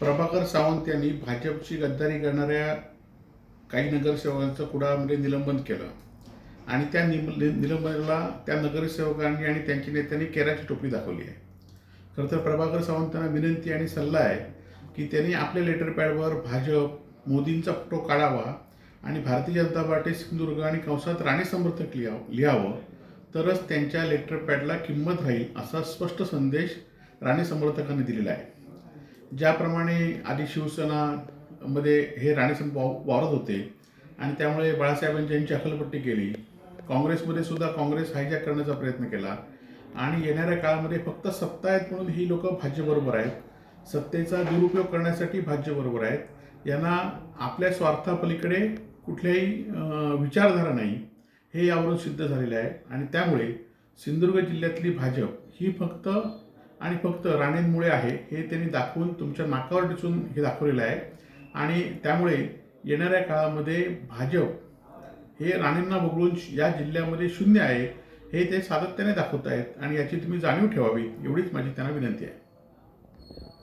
प्रभाकर सावंत यांनी भाजपची गद्दारी करणाऱ्या काही नगरसेवकांचं कुडामध्ये निलंबन केलं. आणि त्या निम निलंबनाला त्या नगरसेवकांनी आणि त्यांच्या नेत्यांनी केराची टोपी दाखवली आहे. खरं तर प्रभाकर सावंतांना विनंती आणि सल्ला आहे की त्यांनी आपल्या लेटर पॅडवर भाजप मोदींचा फोटो काढावा आणि भारतीय जनता पार्टी सिंधुदुर्ग आणि कंसात राणे समर्थक लिहावं लिहावं तरच त्यांच्या लेटर पॅडला किंमत राहील असा स्पष्ट संदेश राणे समर्थकांनी दिलेला आहे. ज्याप्रमाणे आधी शिवसेनामध्ये हे राणेसम वाव वावरत होते आणि त्यामुळे बाळासाहेबांची यांची अकलपट्टी केली. काँग्रेसमध्ये सुद्धा काँग्रेस हायजॅक करण्याचा प्रयत्न केला. आणि येणाऱ्या काळामध्ये फक्त सत्ता आहेत म्हणून ही लोक भाज्यबरोबर आहेत. सत्तेचा दुरुपयोग करण्यासाठी भाज्यबरोबर आहेत. यांना आपल्या स्वार्थापलीकडे कुठल्याही विचारधारा नाही. हे यावरून सिद्ध झालेलं आहे. आणि त्यामुळे सिंधुदुर्ग जिल्ह्यातली भाजप ही फक्त आणि फक्त राणेंमुळे आहे हे त्यांनी दाखवून तुमच्या नाकावर दिसून हे दाखवलेलं आहे. आणि त्यामुळे येणाऱ्या काळामध्ये भाजप हे राणेंना वगळून या जिल्ह्यामध्ये शून्य आहे हे ते सातत्याने दाखवत आहेत आणि याची तुम्ही जाणीव ठेवावी एवढीच माझी त्यांना विनंती आहे.